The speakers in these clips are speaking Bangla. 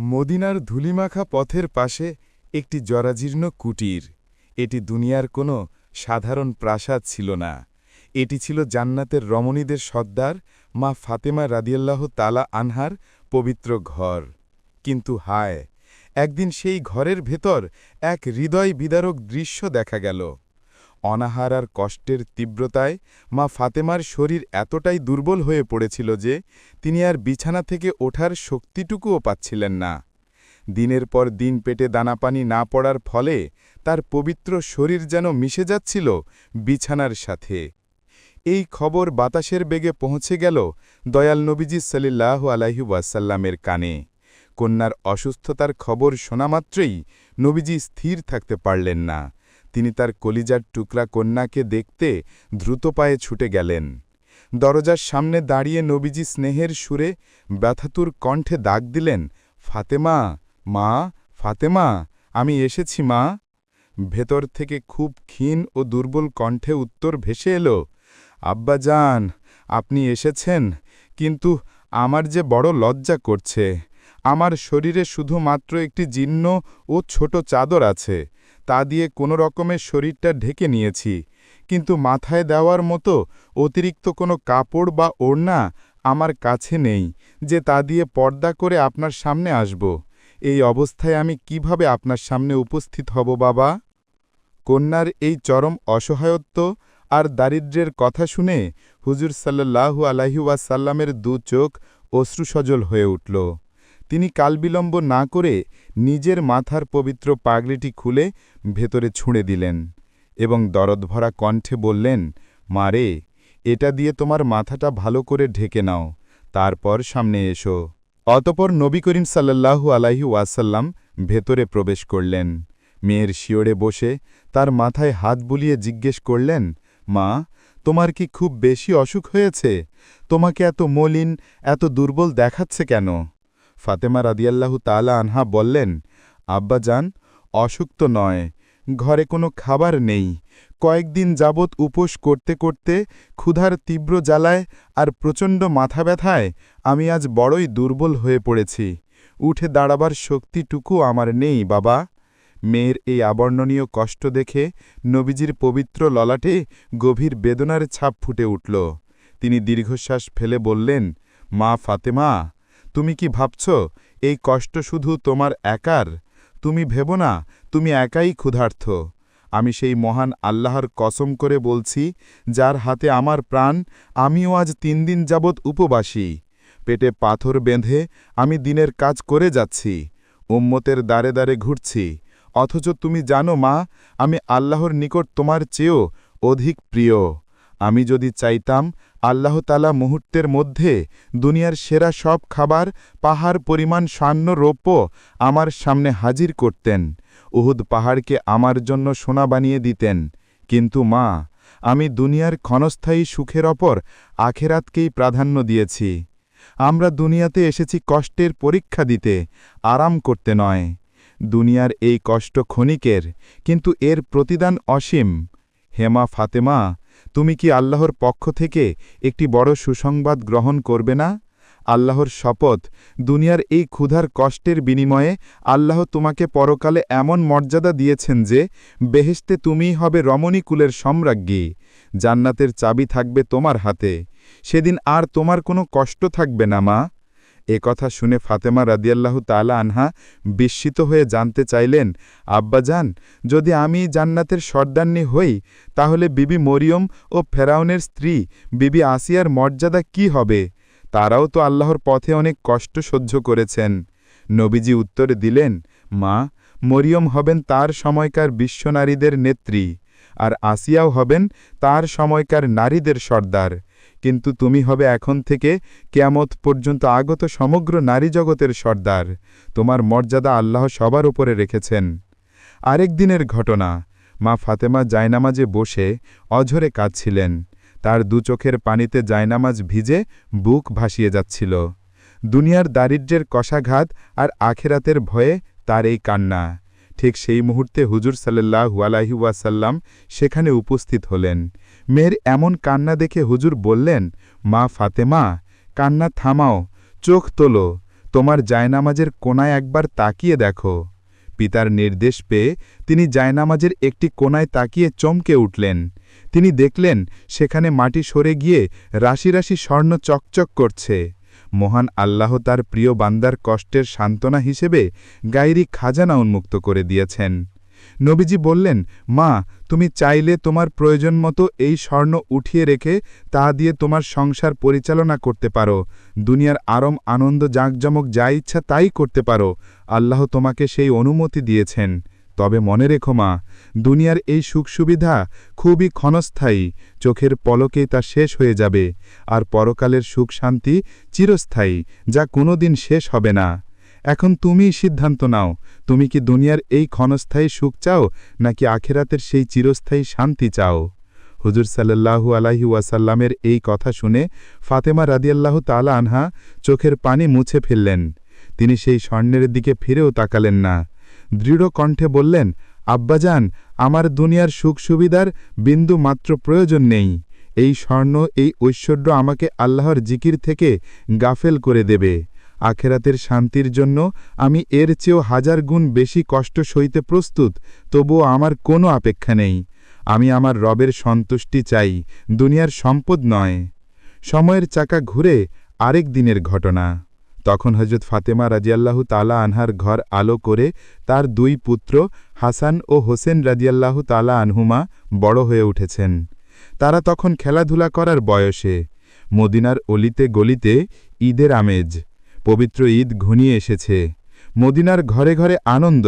মদিনার ধুলিমাখা পথের পাশে একটি জরাজীর্ণ কুটির। এটি দুনিয়ার কোনো সাধারণ প্রাসাদ ছিল না। এটি ছিল জান্নাতের রমণীদের সর্দার, মা ফাতেমা রাদিয়াল্লাহ তালা আনহার পবিত্র ঘর। কিন্তু হায়, একদিন সেই ঘরের ভেতর এক হৃদয় বিদারক দৃশ্য দেখা গেল। অনাহার আর কষ্টের তীব্রতায় মা ফাতেমার শরীর এতটাই দুর্বল হয়ে পড়েছিল যে তিনি আর বিছানা থেকে ওঠার শক্তিটুকুও পাচ্ছিলেন না। দিনের পর দিন পেটে দানাপানি না পড়ার ফলে তার পবিত্র শরীর যেন মিশে যাচ্ছিল বিছানার সাথে। এই খবর বাতাসের বেগে পৌঁছে গেল দয়াল নবীজি সাল্লাহ আলাইহু ওয়াসাল্লামের কানে। কন্যার অসুস্থতার খবর শোনামাত্রই নবীজি স্থির থাকতে পারলেন না। তিনি তার কলিজার টুকরা কন্যাকে দেখতে দ্রুত পায়ে ছুটে গেলেন। দরজার সামনে দাঁড়িয়ে নবীজি স্নেহের সুরে ব্যথাতুর কণ্ঠে দাগ দিলেন, ফাতেমা, মা, ফাতেমা, আমি এসেছি, মা। ভেতর থেকে খুব ক্ষীণ ও দুর্বল কণ্ঠে উত্তর ভেসে এলো, আব্বা যান আপনি এসেছেন, কিন্তু আমার যে বড় লজ্জা করছে। আমার শরীরে শুধুমাত্র একটি জীর্ণ ও ছোট চাদর আছে। তা দিয়ে কোনো রকমের শরীরটা ঢেকে নিয়েছি। কিন্তু মাথায় দেওয়ার মতো অতিরিক্ত কোনো কাপড় বা ওড়না আমার কাছে নেই, যে তা দিয়ে পর্দা করে আপনার সামনে আসব। এই অবস্থায় আমি কীভাবে আপনার সামনে উপস্থিত হব, বাবা? কন্যার এই চরম অসহায়ত্ব আর দারিদ্র্যের কথা শুনে হুজুর সাল্লাহু আলাহিউসাল্লামের দু চোখ অশ্রুসজল হয়ে উঠল। তিনি কালবিলম্ব না করে নিজের মাথার পবিত্র পাগড়িটি খুলে ভেতরে ছুঁড়ে দিলেন এবং দরদভরা কণ্ঠে বললেন মারে এটা দিয়ে তোমার মাথাটা ভালো করে ঢেকে নাও, তারপর সামনে এসো। অতপর নবী করিম সাল্লাহু আলাহি ওয়াসাল্লাম ভেতরে প্রবেশ করলেন। মেয়ের শিওড়ে বসে তার মাথায় হাত বুলিয়ে জিজ্ঞেস করলেন, মা, তোমার কি খুব বেশি অসুখ হয়েছে? তোমাকে এত মলিন, এত দুর্বল দেখাচ্ছে কেন? ফাতেমা রাদিয়াল্লাহু তালা আনহা বললেন আব্বাজান অসুখ তো নয়, ঘরে কোনো খাবার নেই। কয়েকদিন যাবৎ উপোস করতে করতে ক্ষুধার তীব্র জ্বালায় আর প্রচণ্ড মাথা ব্যথায় আমি আজ বড়ই দুর্বল হয়ে পড়েছি। উঠে দাঁড়াবার শক্তিটুকু আমার নেই, বাবা। মেয়ের এই আবর্ণনীয় কষ্ট দেখে নবীজির পবিত্র ললাটে গভীর বেদনার ছাপ ফুটে উঠল। তিনি দীর্ঘশ্বাস ফেলে বললেন, মা ফাতেমা তুমি কি ভাবছ, এই কষ্ট শুধু তোমার একার? তুমি ভেব না, তুমি একাই ক্ষুধার্থ। আমি সেই মহান আল্লাহর কসম করে বলছি, যার হাতে আমার প্রাণ, আমিও আজ তিন দিন যাবৎ উপবাসী। পেটে পাথর বেঁধে আমি দিনের কাজ করে যাচ্ছি, উম্মতের দ্বারে দ্বারে ঘুরছি। অথচ তুমি জানো মা, আমি আল্লাহর নিকট তোমার চেয়েও অধিক প্রিয়। আমি যদি চাইতাম আল্লাহ তালা মুহূর্তের মধ্যে দুনিয়ার সেরা সব খাবার, পাহাড় পরিমাণ সান্য রৌপ্য আমার সামনে হাজির করতেন। উহুদ পাহাড়কে আমার জন্য সোনা বানিয়ে দিতেন। কিন্তু মা, আমি দুনিয়ার ক্ষণস্থায়ী সুখের অপর আখেরাতকেই প্রাধান্য দিয়েছি। আমরা দুনিয়াতে এসেছি কষ্টের পরীক্ষা দিতে, আরাম করতে নয়। দুনিয়ার এই কষ্ট ক্ষণিকের, কিন্তু এর প্রতিদান অসীম। হেমা ফাতেমা তুমি কি আল্লাহর পক্ষ থেকে একটি বড় সুসংবাদ গ্রহণ করবে না? আল্লাহর শপথ, দুনিয়ার এই ক্ষুধার কষ্টের বিনিময়ে আল্লাহ তোমাকে পরকালে এমন মর্যাদা দিয়েছেন যে বেহেস্তে তুমিই হবে রমণীকুলের সম্রাজ্ঞী। জান্নাতের চাবি থাকবে তোমার হাতে। সেদিন আর তোমার কোনো কষ্ট থাকবে না, মা। এ কথা শুনে ফাতেমা রাদিয়াল্লাহু তালা আনহা বিস্মিত হয়ে জানতে চাইলেন, আব্বাজান, যদি আমি জান্নাতের সর্দান্নি হই, তাহলে বিবি মরিয়ম ও ফেরাউনের স্ত্রী, বিবি আসিয়ার মর্যাদা কি হবে? তারাও তো আল্লাহর পথে অনেক কষ্ট সহ্য করেছেন। নবীজি উত্তরে দিলেন, মা, মরিয়ম হবেন তার সময়কার বিশ্বনারীদের নেত্রী, আর আসিয়াও হবেন তার সময়কার নারীদের সর্দার। কিন্তু তুমি হবে এখন থেকে কেয়ামত পর্যন্ত আগত সমগ্র নারী জগতের সর্দার। তোমার মর্যাদা আল্লাহ সবার উপরে রেখেছেন। আরেক দিনের ঘটনা, মা ফাতেমা জায়নামাজে বসে অঝরে কাঁদছিলেন। তার দু চোখের পানিতে জায়নামাজ ভিজে বুক ভাসিয়ে যাচ্ছিল। দুনিয়ার দারিদ্র্যের কষাঘাত আর আখেরাতের ভয়ে তার এই কান্না। ঠিক সেই মুহূর্তে হুজুর সাল্লাহু আলাহিউয়াসাল্লাম সেখানে উপস্থিত হলেন। মেয়ের এমন কান্না দেখে হুজুর বললেন, মা ফাতেমা, কান্না থামাও, চোখ তোলো, তোমার জায়নামাজের কোনায় একবার তাকিয়ে দেখো। পিতার নির্দেশ পেয়ে তিনি জায়নামাজের একটি কোনায় তাকিয়ে চমকে উঠলেন। তিনি দেখলেন, সেখানে মাটি সরে গিয়ে রাশি রাশি স্বর্ণ চকচক করছে। মহান আল্লাহ তার প্রিয় বান্দার কষ্টের সান্ত্বনা হিসেবে গায়রি খাজানা উন্মুক্ত করে দিয়েছেন। নবীজি বললেন, মা, তুমি চাইলে তোমার প্রয়োজন মতো এই স্বর্ণ উঠিয়ে রেখে তা দিয়ে তোমার সংসার পরিচালনা করতে পারো। দুনিয়ার আরম, আনন্দ, জাঁকজমক যা ইচ্ছা তাই করতে পারো। আল্লাহ তোমাকে সেই অনুমতি দিয়েছেন। তবে মনে রেখো মা, দুনিয়ার এই সুখ সুবিধা খুবই ক্ষণস্থায়ী। চোখের পলকেই তা শেষ হয়ে যাবে। আর পরকালের সুখ শান্তি চিরস্থায়ী, যা কোনোদিন শেষ হবে না। এখন তুমিই সিদ্ধান্ত নাও, তুমি কি দুনিয়ার এই ক্ষণস্থায়ী সুখ চাও, নাকি আখেরাতের সেই চিরস্থায়ী শান্তি চাও? হুজুর সাল্লাল্লাহু আলাইহি ওয়াসাল্লামের এই কথা শুনে ফাতেমা রাদিয়াল্লাহু তালা আনহা চোখের পানি মুছে ফেললেন। তিনি সেই স্বর্ণের দিকে ফিরেও তাকালেন না। দৃঢ় কণ্ঠে বললেন, আব্বাজান, আমার দুনিয়ার সুখ সুবিধার বিন্দু মাত্র প্রয়োজন নেই। এই স্বর্ণ, এই ঐশ্বর্য আমাকে আল্লাহর জিকির থেকে গাফেল করে দেবে। আখেরাতের শান্তির জন্য আমি এর চেয়েও হাজার গুণ বেশি কষ্ট সইতে প্রস্তুত, তবুও আমার কোনো অপেক্ষা নেই। আমি আমার রবের সন্তুষ্টি চাই, দুনিয়ার সম্পদ নয়। সময়ের চাকা ঘুরে আরেক দিনের ঘটনা। তখন হজরত ফাতেমা রাজিয়াল্লাহু তালা আনহার ঘর আলো করে তার দুই পুত্র হাসান ও হোসেন রাজিয়াল্লাহু তালা আনহুমা বড় হয়ে উঠেছেন। তারা তখন খেলাধুলা করার বয়সে মদিনার অলিতে গলিতে ঈদের আমেজ পবিত্র ঈদ ঘনিয়ে এসেছে। মদিনার ঘরে ঘরে আনন্দ।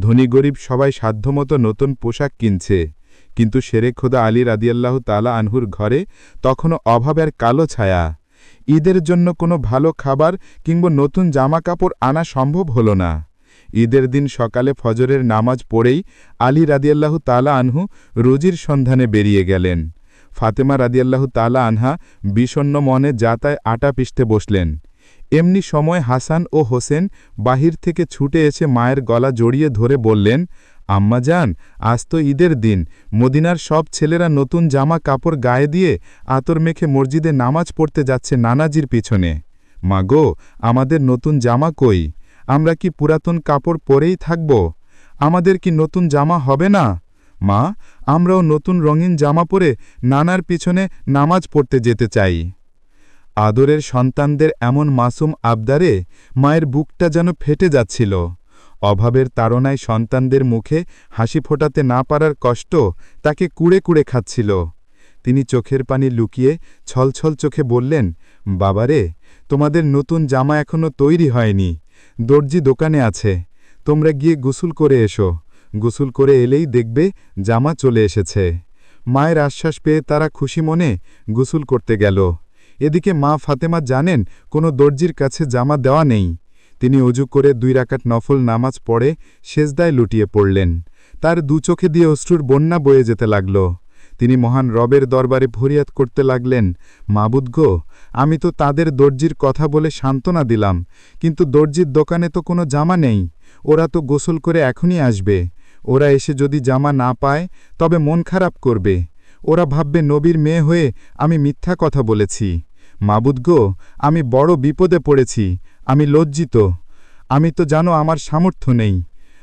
ধনী গরিব সবাই সাধ্যমতো নতুন পোশাক কিনছে। কিন্তু শেরে খোদা আলী রাদিয়াল্লাহু তালা আনহুর ঘরে তখনও অভাবের কালো ছায়া। ঈদের জন্য কোনো ভালো খাবার কিংবা নতুন জামা কাপড় আনা সম্ভব হল না। ঈদের দিন সকালে ফজরের নামাজ পড়েই আলী রাদিয়াল্লাহু তালা আনহু রুজির সন্ধানে বেরিয়ে গেলেন। ফাতেমা রাদিয়াল্লাহু তালা আনহা বিষণ্ন মনে যাতায় আটা পিষতে বসলেন। এমনি সময় হাসান ও হোসেন বাহির থেকে ছুটে এসে মায়ের গলা জড়িয়ে ধরে বললেন, আম্মা যান, আজ তো ঈদের দিন। মদিনার সব ছেলেরা নতুন জামা কাপড় গায়ে দিয়ে আতর মেখে মসজিদে নামাজ পড়তে যাচ্ছে নানাজির পিছনে। মা গো, আমাদের নতুন জামা কই? আমরা কি পুরাতন কাপড় পরেই থাকব? আমাদের কি নতুন জামা হবে না? মা, আমরাও নতুন রঙিন জামা পরে নানার পিছনে নামাজ পড়তে যেতে চাই। আদরের সন্তানদের এমন মাসুম আবদারে মায়ের বুকটা যেন ফেটে যাচ্ছিল। অভাবের তাড়নায় সন্তানদের মুখে হাসি ফোটাতে না পারার কষ্ট তাকে কুড়ে কুড়ে খাচ্ছিল। তিনি চোখের পানি লুকিয়ে ছলছল চোখে বললেন, বাবারে, তোমাদের নতুন জামা এখনও তৈরি হয়নি। দর্জি দোকানে আছে। তোমরা গিয়ে গোসল করে এসো। গোসল করে এলেই দেখবে জামা চলে এসেছে। মায়ের আশ্বাস পেয়ে তারা খুশি মনে গোসল করতে গেল। এদিকে মা ফাতেমা জানেন কোনো দর্জির কাছে জামা দেওয়া নেই। তিনি অজু করে দুই রাকাত নফল নামাজ পড়ে সেজদায় লুটিয়ে পড়লেন। তার দু চোখে দিয়ে অশ্রুর বন্যা বয়ে যেতে লাগল। তিনি মহান রবের দরবারে ফরিয়াদ করতে লাগলেন, মাবুদ গো, আমি তো তাদের দর্জির কথা বলে সান্ত্বনা দিলাম, কিন্তু দর্জির দোকানে তো কোনো জামা নেই। ওরা তো গোসল করে এখনই আসবে। ওরা এসে যদি জামা না পায়, তবে মন খারাপ করবে। ওরা ভাববে নবীর মেয়ে হয়ে আমি মিথ্যা কথা বলেছি। মাবুদ গো, আমি বড় বিপদে পড়েছি, আমি লজ্জিত। আমি তো জানো আমার সামর্থ্য নেই।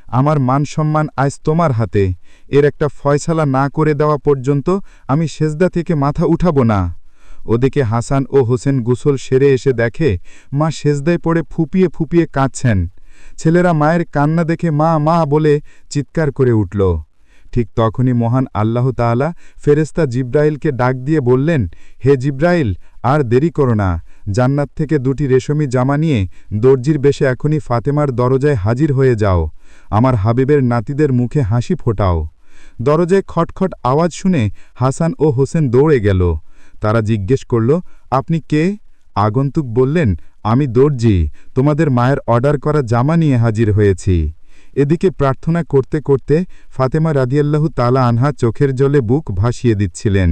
আমার মান সম্মান আজ তোমার হাতে। এর একটা ফয়সালা না করে দেওয়া পর্যন্ত আমি সেজদা থেকে মাথা উঠাবো না। ওদিকে হাসান ও হোসেন গুসল সেরে এসে দেখে, মা সেজদায় পড়ে ফুপিয়ে ফুপিয়ে কাঁদছেন। ছেলেরা মায়ের কান্না দেখে মা মা বলে চিৎকার করে উঠল। ঠিক তখনই মহান আল্লাহ তাআলা ফেরেস্তা জিব্রাইলকে ডাক দিয়ে বললেন, হে জিব্রাইল, আর দেরি করো না। জান্নাত থেকে দুটি রেশমি জামা নিয়ে দর্জির বেশে এখনই ফাতেমার দরজায় হাজির হয়ে যাও। আমার হাবিবের নাতিদের মুখে হাসি ফোটাও। দরজায় খটখট আওয়াজ শুনে হাসান ও হোসেন দৌড়ে গেল। তারা জিজ্ঞেস করল, আপনি কে? আগন্তুক বললেন, আমি দর্জি। তোমাদের মায়ের অর্ডার করা জামা নিয়ে হাজির হয়েছি। এদিকে প্রার্থনা করতে করতে ফাতেমা রাদিয়াল্লাহু তালা আনহা চোখের জলে বুক ভাসিয়ে দিচ্ছিলেন।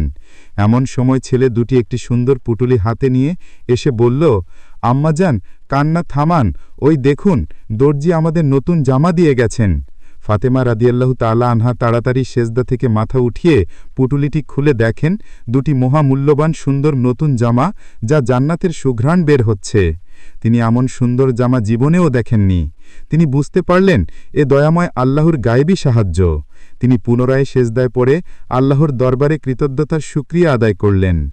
এমন সময় ছেলে দুটি একটি সুন্দর পুটুলি হাতে নিয়ে এসে বলল আম্মাজান কান্না থামান, ওই দেখুন, দর্জি আমাদের নতুন জামা দিয়ে গেছেন। ফাতেমা রাদিয়াল্লাহু তালা আনহা তাড়াতাড়ি সেজদা থেকে মাথা উঠিয়ে পুটুলিটি খুলে দেখেন দুটি মহামূল্যবান সুন্দর নতুন জামা যা জান্নাতের সুঘ্রাণ বের হচ্ছে। তিনি এমন সুন্দর জামা জীবনেও দেখেননি। তিনি বুঝতে পারলেন, এ দয়াময় আল্লাহর গায়েবী সাহায্য। তিনি পুনরায় সেজদায় পড়ে আল্লাহর দরবারে কৃতজ্ঞতার সুক্রিয়া আদায় করলেন।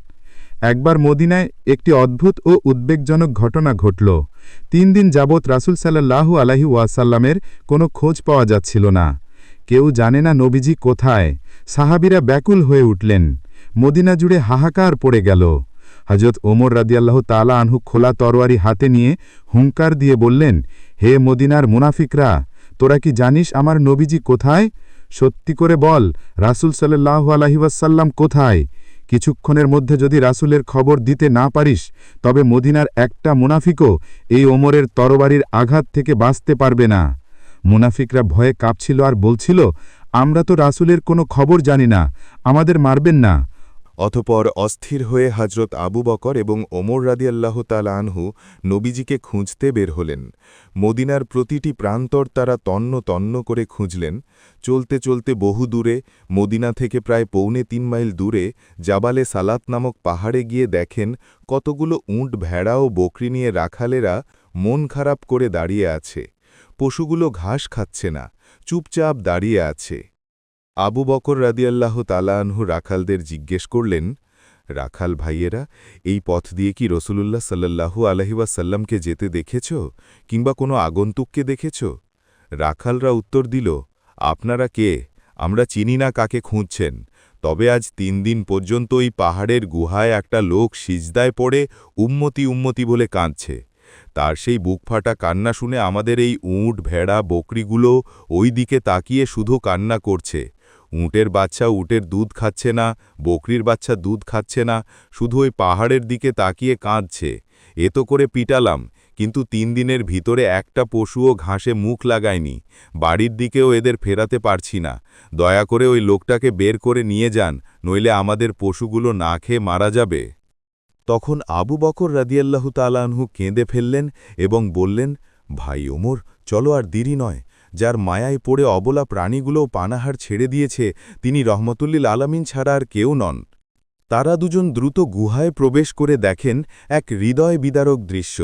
একবার মদিনায় একটি অদ্ভুত ও উদ্বেগজনক ঘটনা ঘটল। তিন দিন যাবৎ রাসুল সাল্লাহু আলাহি ওয়াসাল্লামের কোনো খোঁজ পাওয়া যাচ্ছিল না। কেউ জানে না নবীজি কোথায়। সাহাবিরা ব্যাকুল হয়ে উঠলেন। মদিনা জুড়ে হাহাকার পড়ে গেল। হজরত ওমর রাদিয়াল্লাহ তালা আনহু খোলা তরোয়ারি হাতে নিয়ে হুঙ্কার দিয়ে বললেন, হে মদিনার মুনাফিকরা, তোরা কি জানিস আমার নবীজি কোথায়? সত্যি করে বল, রাসুল সাল্লাহ আলহিবাসাল্লাম কোথায়? কিছুক্ষণের মধ্যে যদি রাসুলের খবর দিতে না পারিস, তবে মদিনার একটা মুনাফিকও এই ওমরের তরবারির আঘাত থেকে বাঁচতে পারবে না। মুনাফিকরা ভয়ে কাঁপছিল আর বলছিল, আমরা তো রাসুলের কোনো খবর জানি না, আমাদের মারবেন না। অতপর অস্থির হয়ে হজরত আবু বকর এবং ওমর রাদিয়াল্লাহ তালা আনহু নবীজিকে খুঁজতে বের হলেন। মদিনার প্রতিটি প্রান্তর তারা তন্ন তন্ন করে খুঁজলেন। চলতে চলতে বহু দূরে, মদিনা থেকে প্রায় পৌনে তিন মাইল দূরে, জাবালে সালাত নামক পাহাড়ে গিয়ে দেখেন কতগুলো উঁট, ভেড়া ও বকরি নিয়ে রাখালেরা মন খারাপ করে দাঁড়িয়ে আছে। পশুগুলো ঘাস খাচ্ছে না, চুপচাপ দাঁড়িয়ে আছে। আবু বকর রাদিয়াল্লাহ তালানহু রাখালদের জিজ্ঞেস করলেন, রাখাল ভাইয়েরা, এই পথ দিয়ে কি রসুলুল্লাহ সাল্লাহু আলহিবাসাল্লামকে যেতে দেখেছ কিংবা কোনো আগন্তুককে দেখেছ? রাখালরা উত্তর দিল, আপনারা কে? আমরা চিনি না কাকে খুঁজছেন। তবে আজ তিন দিন পর্যন্ত ওই পাহাড়ের গুহায় একটা লোক সিজদায় পড়ে উম্মতি উম্মতি বলে কাঁদছে। তার সেই বুকফাটা কান্না শুনে আমাদের এই উঁট, ভেড়া, বকরিগুলো ওই দিকে তাকিয়ে শুধু কান্না করছে। উঁটের বাচ্চা উটের দুধ খাচ্ছে না, বকরির বাচ্চা দুধ খাচ্ছে না, শুধু ওই পাহাড়ের দিকে তাকিয়ে কাঁদছে। এ তো করে পিটালাম, কিন্তু তিন দিনের ভিতরে একটা পশুও ঘাসে মুখ লাগায়নি। বাড়ির দিকেও এদের ফেরাতে পারছি না। দয়া করে ওই লোকটাকে বের করে নিয়ে যান, নইলে আমাদের পশুগুলো না খেয়ে মারা যাবে। তখন আবু বকর রাদিয়াল্লাহু তালানহু কেঁদে ফেললেন এবং বললেন, ভাই ওমর, চলো আর দেরি নয়। যার মায়ায় পড়ে অবলা প্রাণীগুলো পানাহার ছেড়ে দিয়েছে, তিনি রহমতুল্লিল আলামিন ছাড়া আর কেউ নন। তারা দুজন দ্রুত গুহায় প্রবেশ করে দেখেন এক হৃদয় বিদারক দৃশ্য।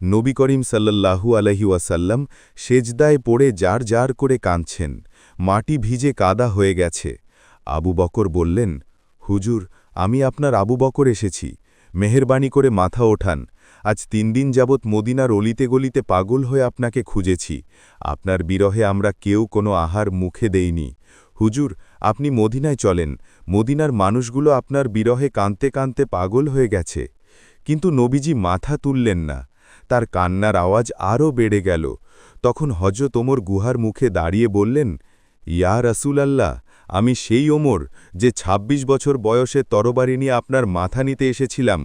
নবী করিম সাল্লাল্লাহু আলহি ওয়াসাল্লাম সেজদায় পড়ে যার যার করে কাঁদছেন, মাটি ভিজে কাদা হয়ে গেছে। আবু বকর বললেন, হুজুর, আমি আপনার আবু বকর এসেছি। মেহেরবানি করে মাথা ওঠান আজ তিন দিন যাবৎ মদিনার অলিতে গলিতে পাগল হয়ে আপনাকে খুঁজেছি। আপনার বিরহে আমরা কেউ কোনো আহার মুখে দেইনি। হুজুর, আপনি মদিনায় চলেন। মদিনার মানুষগুলো আপনার বিরহে কাঁদতে কাঁদতে পাগল হয়ে গেছে। কিন্তু নবীজি মাথা তুললেন না। তার কান্নার আওয়াজ আরও বেড়ে গেল। তখন হজরত ওমর গুহার মুখে দাঁড়িয়ে বললেন, ইয়া রসুল আল্লাহ আমি সেই ওমর যে ২৬ বছর বয়সে তরবারি নিয়ে আপনার মাথা নিতে এসেছিলাম,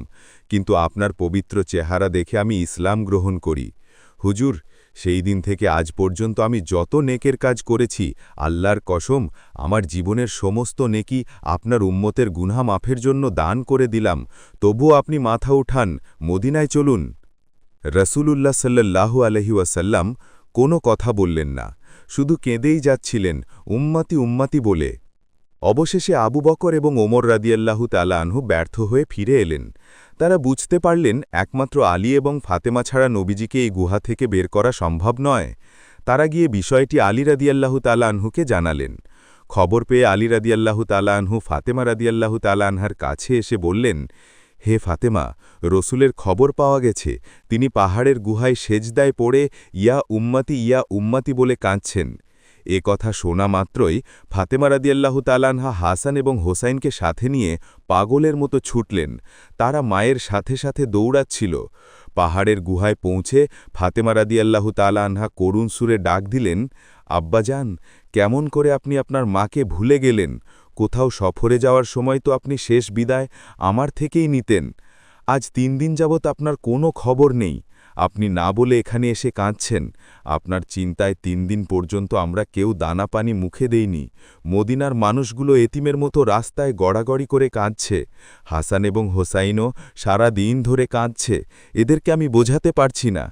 কিন্তু আপনার পবিত্র চেহারা দেখে আমি ইসলাম গ্রহণ করি। হুজুর, সেই দিন থেকে আজ পর্যন্ত আমি যত নেকের কাজ করেছি, আল্লাহর কসম, আমার জীবনের সমস্ত নেকি আপনার উম্মতের গুনহা মাফের জন্য দান করে দিলাম। তবুও আপনি মাথা উঠান, মদিনায় চলুন। রসুলুল্লাহ সাল্লাহু আলহি ওয়াসাল্লাম কোনো কথা বললেন না। শুধু কেঁদেই যাচ্ছিলেন, উম্মাতি উম্মাতি বলে। অবশেষে আবু বকর এবং ওমর রাদিয়াল্লাহু তালা আনহু ব্যর্থ হয়ে ফিরে এলেন। তারা বুঝতে পারলেন, একমাত্র আলী এবং ফাতেমা ছাড়া নবীজিকে এই গুহা থেকে বের করা সম্ভব নয়। তারা গিয়ে বিষয়টি আলী রাদিয়াল্লাহু তালা আনহুকে জানালেন। খবর পেয়ে আলী রাদিয়াল্লাহু তালা আনহু, ফাতেমা রাদিয়াল্লাহু তালা আনহার কাছে এসে বললেন হে ফাতেমা, রসুলের খবর পাওয়া গেছে, তিনি পাহাড়ের গুহায় সেজদায় পড়ে ইয়া উম্মাতি ইয়া উম্মাতি বলে কাঁদছেন। এ কথা শোনা মাত্রই ফাতেমা রাদিয়াল্লাহু তালানহা হাসান এবং হোসাইনকে সাথে নিয়ে পাগলের মতো ছুটলেন। তারা মায়ের সাথে সাথে দৌড়াচ্ছিল। পাহাড়ের গুহায় পৌঁছে ফাতেমা রাদিয়াল্লাহু তালানহা করুণ সুরে ডাক দিলেন আব্বাজান কেমন করে আপনি আপনার মাকে ভুলে গেলেন? কোথাও সফরে যাওয়ার সময় তো আপনি শেষ বিদায় আমার থেকেই নিতেন। আজ তিন দিন যাবৎ আপনার কোনো খবর নেই। আপনি না বলে এখানে এসে কাঁদছেন। আপনার চিন্তায় তিন দিন পর্যন্ত আমরা কেউ দানা পানি মুখে দেইনি। মদিনার মানুষগুলো এতিমের মতো রাস্তায় গড়াগড়ি করে কাঁদছে। হাসান এবং হোসাইনও সারা দিন ধরে কাঁদছে। এদেরকে আমি বোঝাতে পারছি না।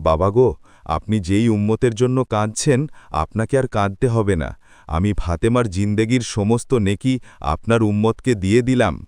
বাবা গো, আপনি যেই উম্মতের জন্য কাঁদছেন, আপনাকে আর কাঁদতে হবে না। আমি ফাতেমার জিন্দেগির সমস্ত নেকি আপনার উম্মতকে দিয়ে দিলাম।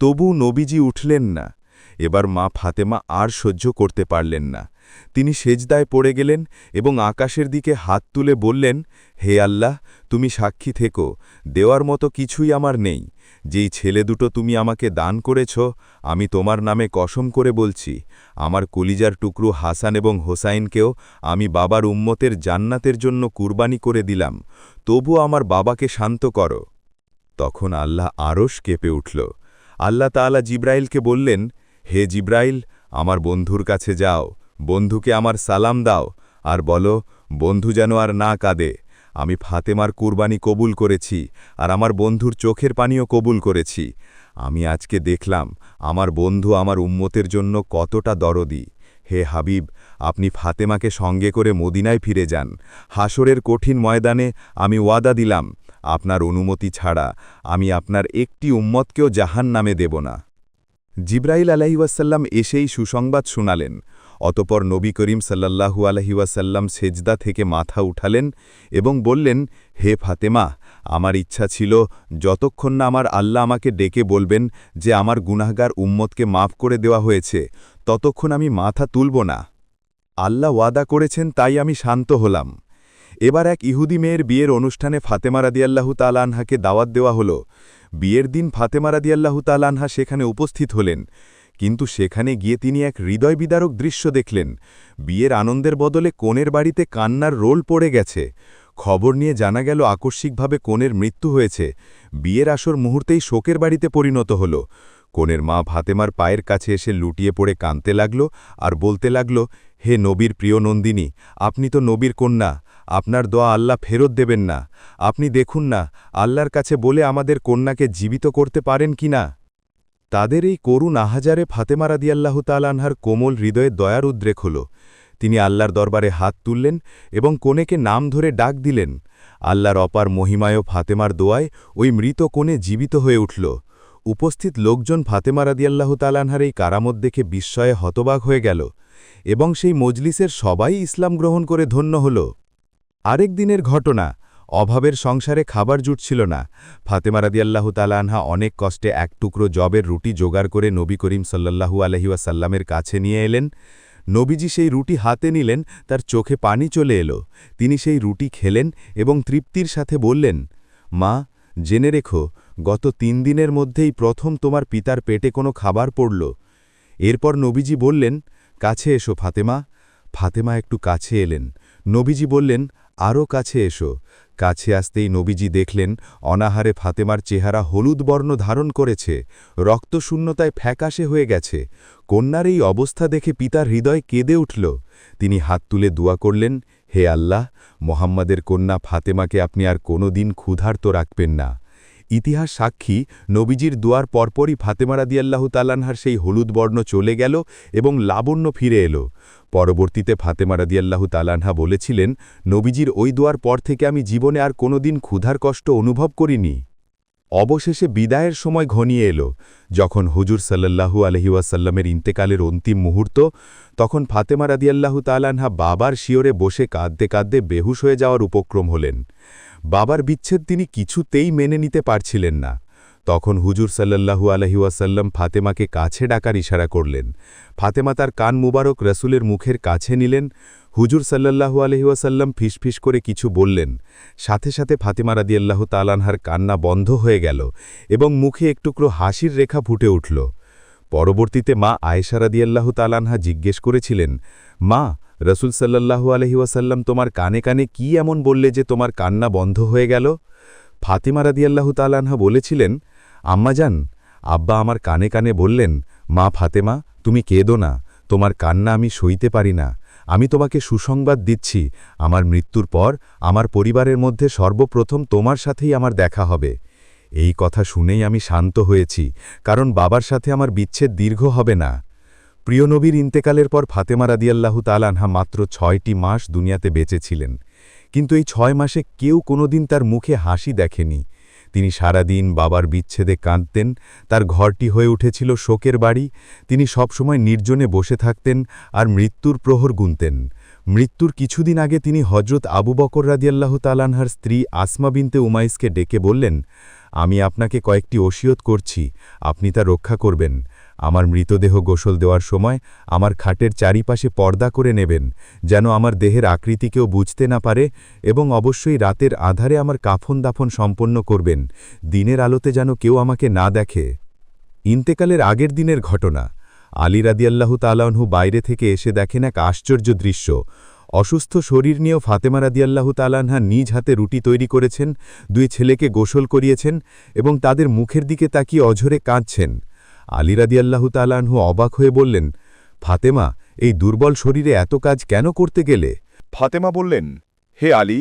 তবু নবীজি উঠলেন না। এবার মা ফাতেমা আর সহ্য করতে পারলেন না। তিনি সেজদায় পড়ে গেলেন এবং আকাশের দিকে হাত তুলে বললেন, হে আল্লাহ, তুমি সাক্ষী থেকো। দেওয়ার মতো কিছুই আমার নেই। যেই ছেলে দুটো তুমি আমাকে দান করেছ, আমি তোমার নামে কসম করে বলছি, আমার কলিজার টুকরু হাসান এবং হোসাইনকেও আমি বাবার উম্মতের জান্নাতের জন্য কুরবানি করে দিলাম, তবু আমার বাবাকে শান্ত করো। তখন আল্লাহ আরশ কেঁপে উঠল। আল্লাহ তাআলা জিব্রাইলকে বললেন, হে জিব্রাইল, আমার বন্ধুর কাছে যাও, বন্ধুকে আমার সালাম দাও, আর বলো, বন্ধু যেন আর না কাঁদে। আমি ফাতেমার কুরবানি কবুল করেছি আর আমার বন্ধুর চোখের পানিও কবুল করেছি। আমি আজকে দেখলাম আমার বন্ধু আমার উম্মতের জন্য কতটা দরদি। হে হাবিব, আপনি ফাতেমাকে সঙ্গে করে মদিনায় ফিরে যান। হাসরের কঠিন ময়দানে আমি ওয়াদা দিলাম, আপনার অনুমতি ছাড়া আমি আপনার একটি উম্মতকেও জাহান নামে দেব না। জিব্রাইল আলহিউসাল্লাম এসেই সুসংবাদ শোনালেন। অতপর নবী করিম সাল্লাহু আলহিউসাল্লাম সেজদা থেকে মাথা উঠালেন এবং বললেন, হে ফাতেমা, আমার ইচ্ছা ছিল যতক্ষণ না আমার আল্লাহ আমাকে ডেকে বলবেন যে আমার গুনাহগার উম্মতকে মাফ করে দেওয়া হয়েছে, ততক্ষণ আমি মাথা তুলব না। আল্লাহ ওয়াদা করেছেন তাই আমি শান্ত হলাম। এবার এক ইহুদি মেয়ের বিয়ের অনুষ্ঠানে ফাতেমা রাদিয়াল্লাহু তালানহাকে দাওয়াত দেওয়া হল। বিয়ের দিন ফাতেমা তালানহা সেখানে উপস্থিত হলেন। কিন্তু সেখানে গিয়ে তিনি এক হৃদয় বিদারক দৃশ্য দেখলেন। বিয়ের আনন্দের বদলে কোণের বাড়িতে কান্নার রোল পড়ে গেছে। খবর নিয়ে জানা গেল আকস্মিকভাবে কোণের মৃত্যু হয়েছে। বিয়ের আসর মুহূর্তেই শোকের বাড়িতে পরিণত হল। কোণের মা ফাতেমার পায়ের কাছে এসে লুটিয়ে পড়ে কাঁদতে লাগল আর বলতে লাগল, হে নবীর প্রিয় নন্দিনী, আপনি তো নবীর কন্যা আপনার দোয়া আল্লাহ ফেরত দেবেন না। আপনি দেখুন না, আল্লাহর কাছে বলে আমাদের কন্যাকে জীবিত করতে পারেন কি না? তাদের এই করুণ আহাজারে ফাতেমা রাদিয়াল্লাহু তালানহার কোমল হৃদয়ে দয়ার উদ্রেক হল। তিনি আল্লাহর দরবারে হাত তুললেন এবং কোনেকে নাম ধরে ডাক দিলেন। আল্লাহর অপার মহিমায় ফাতেমার দোয়ায় ওই মৃত কোণে জীবিত হয়ে উঠল। উপস্থিত লোকজন ফাতেমা রাদিয়াল্লাহু তালানহার এই কারামত দেখে বিস্ময়ে হতবাক হয়ে গেল এবং সেই মজলিসের সবাই ইসলাম গ্রহণ করে ধন্য হল। আরেক দিনের ঘটনা। অভাবের সংসারে খাবার জুটছিল না। ফাতেমা রাদিয়াল্লাহু তালানহা অনেক কষ্টে এক টুকরো জবের রুটি জোগাড় করে নবী করিম সাল্লাল্লাহু আলহিউসাল্লামের কাছে নিয়ে এলেন। নবীজি সেই রুটি হাতে নিলেন, তার চোখে পানি চলে এলো। তিনি সেই রুটি খেলেন এবং তৃপ্তির সাথে বললেন, মা, জেনে রেখো, গত তিন দিনের মধ্যেই প্রথম তোমার পিতার পেটে কোনো খাবার পড়ল। এরপর নবীজি বললেন, কাছে এসো ফাতেমা। ফাতেমা একটু কাছে এলেন। নবীজি বললেন আরও কাছে এসো। কাছে আসতেই নবীজি দেখলেন, অনাহারে ফাতেমার চেহারা হলুদ বর্ণ ধারণ করেছে রক্তশূন্যতায় ফ্যাকাশে হয়ে গেছে। কন্যার এই অবস্থা দেখে পিতার হৃদয় কেঁদে উঠল। তিনি হাত তুলে দোয়া করলেন, হে আল্লাহ, মোহাম্মদের কন্যা ফাতেমাকে আপনি আর কোনো দিন ক্ষুধার্ত রাখবেন না। ইতিহাস সাক্ষী নবীজির দুয়ার পরপরই ফাতেমা রাদিয়াল্লাহু তালানহার সেই হলুদ বর্ণ চলে গেল এবং লাবণ্য ফিরে এলো। পরবর্তীতে ফাতেমা রাদিয়াল্লাহু তালানহা বলেছিলেন, নবীজির ওই দুয়ার পর থেকে আমি জীবনে আর কোনোদিন ক্ষুধার কষ্ট অনুভব করিনি। অবশেষে বিদায়ের সময় ঘনিয়ে এলো। যখন হুজুর সাল্লাল্লাহু আলহিউসাল্লামের ইন্তেকালের অন্তিম মুহূর্ত, তখন ফাতেমা রাদিয়াল্লাহু তালানহা বাবার শিওরে বসে কাঁদতে কাঁদতে বেহুশ হয়ে যাওয়ার উপক্রম হলেন। বাবার বিচ্ছেদ তিনি কিছুতেই মেনে নিতে পারছিলেন না। তখন হুজুর সাল্লাল্লাহু আলহিউসাল্লাম ফাতেমাকে কাছে ডাকার ইশারা করলেন। ফাতেমা তার কান মুবারক রসুলের মুখের কাছে নিলেন। হুজুর সাল্লাল্লাহু আলহিউসাল্লাম ফিসফিস করে কিছু বললেন। সাথে সাথে ফাতেমা রাদিয়াল্লাহু তালানহার কান্না বন্ধ হয়ে গেল এবং মুখে একটুকরো হাসির রেখা ফুটে উঠল। পরবর্তীতে মা আয়েশা রাদিয়াল্লাহু তালানহা জিজ্ঞেস করেছিলেন, মা রসুল সাল্লাল্লাহু আলহিউসাল্লাম তোমার কানে কানে কি এমন বললে যে তোমার কান্না বন্ধ হয়ে গেল? ফাতিমা রাদিয়াল্লাহু তালানহা বলেছিলেন আম্মাজান আব্বা আমার কানে কানে বললেন, মা ফাতেমা, তুমি কেঁদো না, তোমার কান্না আমি সইতে পারি না, আমি তোমাকে সুসংবাদ দিচ্ছি, আমার মৃত্যুর পর আমার পরিবারের মধ্যে সর্বপ্রথম তোমার সাথেই আমার দেখা হবে। এই কথা শুনেই আমি শান্ত হয়েছি, কারণ বাবার সাথে আমার বিচ্ছেদ দীর্ঘ হবে না প্রিয় নবীর ইন্তেকালের পর ফাতেমা রাদিয়াল্লাহু তালানহা মাত্র ছয়টি মাস দুনিয়াতে বেঁচেছিলেন। কিন্তু এই ছয় মাসে কেউ কোনোদিন তার মুখে হাসি দেখেনি। তিনি সারাদিন বাবার বিচ্ছেদে কাঁদতেন, তার ঘরটি হয়ে উঠেছিল শোকের বাড়ি, তিনি সবসময় নির্জনে বসে থাকতেন আর মৃত্যুর প্রহর গুনতেন। মৃত্যুর কিছুদিন আগে তিনি হজরত আবু বকর রাদিয়াল্লাহ তালানহার স্ত্রী আসমা বিনতে উমাইসকে ডেকে বললেন, আমি আপনাকে কয়েকটি ওসিয়ত করছি, আপনি তা রক্ষা করবেন। আমার মৃতদেহ গোসল দেওয়ার সময় আমার খাটের চারিপাশে পর্দা করে নেবেন, যেন আমার দেহের আকৃতি কেউ বুঝতে না পারে এবং অবশ্যই রাতের আধারে আমার কাফন দাফন সম্পন্ন করবেন, দিনের আলোতে যেন কেউ আমাকে না দেখে। ইন্তেকালের আগের দিনের ঘটনা। আলী রাদিয়াল্লাহু তালাহু বাইরে থেকে এসে দেখেন এক আশ্চর্য দৃশ্য। অসুস্থ শরীর নিয়েও ফাতেমা রাদিয়াল্লাহু তালানহা নিজ হাতে রুটি তৈরি করেছেন, দুই ছেলেকে গোসল করিয়েছেন এবং তাদের মুখের দিকে তাকিয়ে অঝরে কাঁদছেন। আলী রাদিয়াল্লাহু তালানহু অবাক হয়ে বললেন, ফাতেমা, এই দুর্বল শরীরে এত কাজ কেন করতে গেলে? ফাতেমা বললেন, হে আলী,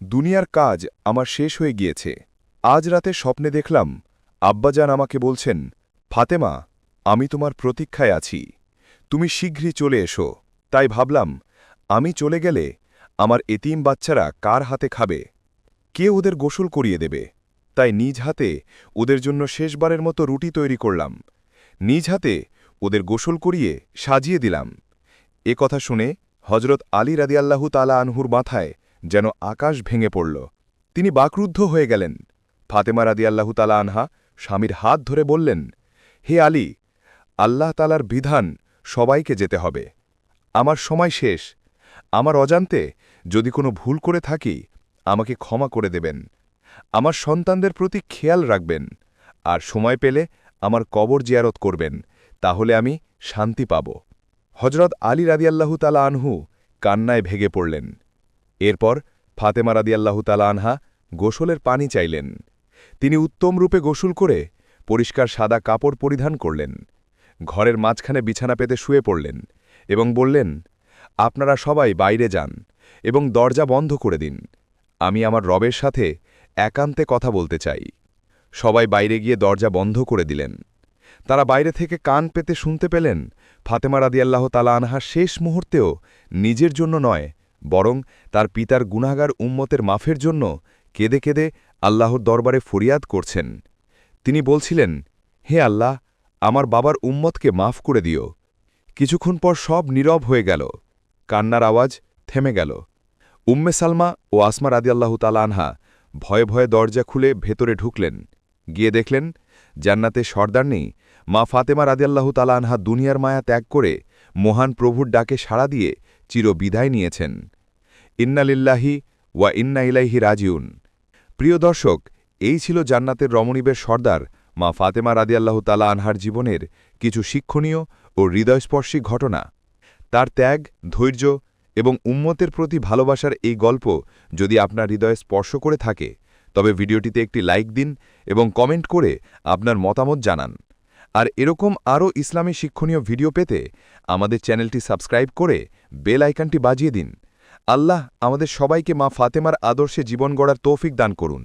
দুনিয়ার কাজ আমার শেষ হয়ে গিয়েছে। আজ রাতে স্বপ্নে দেখলাম আব্বাজান আমাকে বলছেন, ফাতেমা, আমি তোমার প্রতীক্ষায় আছি। তুমি শীঘ্রই চলে এসো। তাই ভাবলাম, আমি চলে গেলে আমার এতিম বাচ্চারা কার হাতে খাবে? কে ওদের গোসল করিয়ে দেবে? তাই নিজ হাতে ওদের জন্য শেষবারের মতো রুটি তৈরি করলাম। নিজ হাতে ওদের গোসল করিয়ে সাজিয়ে দিলাম। এ কথা শুনে হজরত আলী রাদিয়াল্লাহু তালা আনহুর মাথায় যেন আকাশ ভেঙে পড়ল। তিনি বাকরুদ্ধ হয়ে গেলেন। ফাতেমা রাদিয়াল্লাহু তালা আনহা স্বামীর হাত ধরে বললেন, হে আলী, আল্লাহ তালার বিধান সবাইকে যেতে হবে। আমার সময় শেষ। আমার অজান্তে যদি কোনো ভুল করে থাকি, আমাকে ক্ষমা করে দেবেন। আমার সন্তানদের প্রতি খেয়াল রাখবেন। আর সময় পেলে আমার কবর জিয়ারত করবেন, তাহলে আমি শান্তি পাব। হজরত আলী রাদিয়াল্লাহু তালা আনহু কান্নায় ভেগে পড়লেন। এরপর ফাতেমা রাদিয়াল্লাহু তালা আনহা গোসলের পানি চাইলেন। তিনি উত্তম রূপে গোসল করে পরিষ্কার সাদা কাপড় পরিধান করলেন। ঘরের মাঝখানে বিছানা পেতে শুয়ে পড়লেন এবং বললেন, আপনারা সবাই বাইরে যান এবং দরজা বন্ধ করে দিন। আমি আমার রবের সাথে একান্তে কথা বলতে চাই। সবাই বাইরে গিয়ে দরজা বন্ধ করে দিলেন। তারা বাইরে থেকে কান পেতে শুনতে পেলেন, ফাতেমা রাদিয়াল্লাহ তালা আনহা শেষ মুহূর্তেও নিজের জন্য নয়, বরং তার পিতার গুনাগার উম্মতের মাফের জন্য কেঁদে কেঁদে আল্লাহর দরবারে ফরিয়াদ করছেন। তিনি বলছিলেন, হে আল্লাহ, আমার বাবার উম্মতকে মাফ করে দিও। কিছুক্ষণ পর সব নীরব হয়ে গেল। কান্নার আওয়াজ থেমে গেল। উম্মে সালমা ও আসমা রাদিয়াল্লাহু তালা আনহা ভয়ে ভয়ে দরজা খুলে ভেতরে ঢুকলেন। গিয়ে দেখলেন, জান্নাতে সর্দার নেই। মা ফাতেমা রাদিয়াল্লাহু তালা আনহা দুনিয়ার মায়া ত্যাগ করে মহান প্রভুর ডাকে সাড়া দিয়ে চির বিদায় নিয়েছেন। ইন্নালিল্লাহি ওয়া ইন্না ইলাইহি রাজিউন। প্রিয় দর্শক, এই ছিল জান্নাতের রমণীবের সর্দার মা ফাতেমা রাদিয়াল্লাহু তালা আনহার জীবনের কিছু শিক্ষণীয় ও হৃদয়স্পর্শী ঘটনা। তার ত্যাগ, ধৈর্য এবং উম্মতের প্রতি ভালোবাসার এই গল্প যদি আপনার হৃদয়ে স্পর্শ করে থাকে তবে ভিডিওটিতে একটি লাইক দিন এবং কমেন্ট করে আপনার মতামত জানান। আর এরকম আরও ইসলামী শিক্ষণীয় ভিডিও পেতে আমাদের চ্যানেলটি সাবস্ক্রাইব করে বেল আইকনটি বাজিয়ে দিন। আল্লাহ আমাদের সবাইকে মা ফাতেমার আদর্শে জীবন গড়ার তৌফিক দান করুন।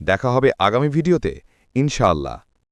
দেখা হবে আগামী ভিডিওতে, ইনশাআল্লাহ।